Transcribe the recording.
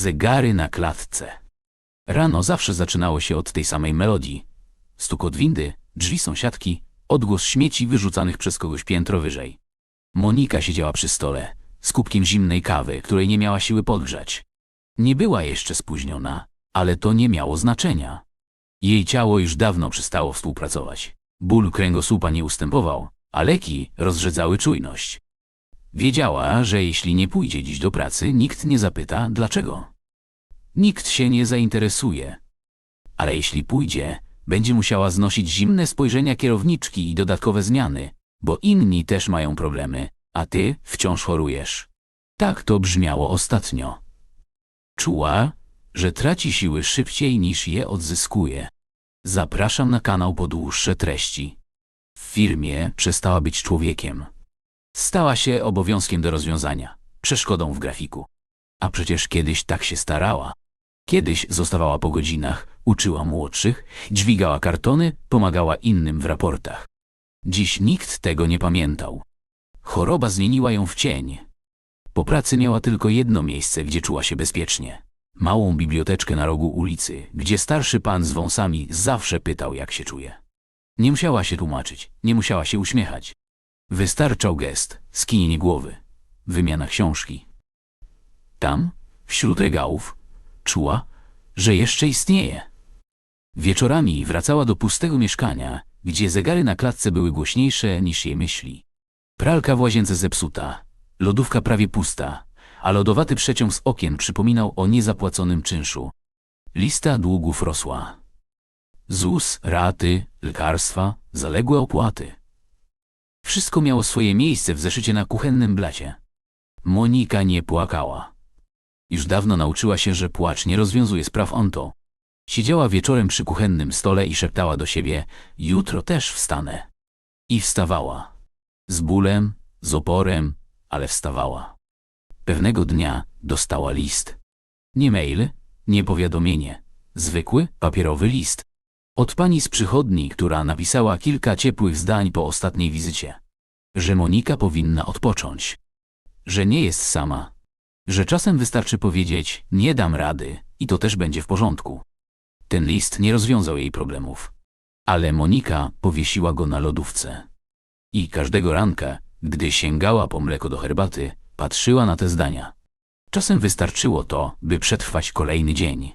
Zegary na klatce. Rano zawsze zaczynało się od tej samej melodii. Stukot windy, drzwi sąsiadki, odgłos śmieci wyrzucanych przez kogoś piętro wyżej. Monika siedziała przy stole, z kubkiem zimnej kawy, której nie miała siły podgrzać. Nie była jeszcze spóźniona, ale to nie miało znaczenia. Jej ciało już dawno przestało współpracować. Ból kręgosłupa nie ustępował, a leki rozrzedzały czujność. Wiedziała, że jeśli nie pójdzie dziś do pracy, nikt nie zapyta dlaczego. Nikt się nie zainteresuje. Ale jeśli pójdzie, będzie musiała znosić zimne spojrzenia kierowniczki i dodatkowe zmiany, bo inni też mają problemy, a ty wciąż chorujesz. Tak to brzmiało ostatnio. Czuła, że traci siły szybciej niż je odzyskuje. Zapraszam na kanał po dłuższe treści. W firmie przestała być człowiekiem. Stała się obowiązkiem do rozwiązania, przeszkodą w grafiku. A przecież kiedyś tak się starała. Kiedyś zostawała po godzinach, uczyła młodszych, dźwigała kartony, pomagała innym w raportach. Dziś nikt tego nie pamiętał. Choroba zmieniła ją w cień. Po pracy miała tylko jedno miejsce, gdzie czuła się bezpiecznie. Małą biblioteczkę na rogu ulicy, gdzie starszy pan z wąsami zawsze pytał, jak się czuje. Nie musiała się tłumaczyć, nie musiała się uśmiechać. Wystarczał gest, skinienie głowy, wymiana książki. Tam, wśród regałów, czuła, że jeszcze istnieje. Wieczorami wracała do pustego mieszkania, gdzie zegary na klatce były głośniejsze niż jej myśli. Pralka w łazience zepsuta, lodówka prawie pusta, a lodowaty przeciąg z okien przypominał o niezapłaconym czynszu. Lista długów rosła. ZUS, raty, lekarstwa, zaległe opłaty. Wszystko miało swoje miejsce w zeszycie na kuchennym blacie. Monika nie płakała. Już dawno nauczyła się, że płacz nie rozwiązuje spraw onto. Siedziała wieczorem przy kuchennym stole i szeptała do siebie, jutro też wstanę. I wstawała. Z bólem, z oporem, ale wstawała. Pewnego dnia dostała list. Nie mail, nie powiadomienie. Zwykły, papierowy list. Od pani z przychodni, która napisała kilka ciepłych zdań po ostatniej wizycie. Że Monika powinna odpocząć. Że nie jest sama. Że czasem wystarczy powiedzieć, nie dam rady i to też będzie w porządku. Ten list nie rozwiązał jej problemów. Ale Monika powiesiła go na lodówce. I każdego ranka, gdy sięgała po mleko do herbaty, patrzyła na te zdania. Czasem wystarczyło to, by przetrwać kolejny dzień.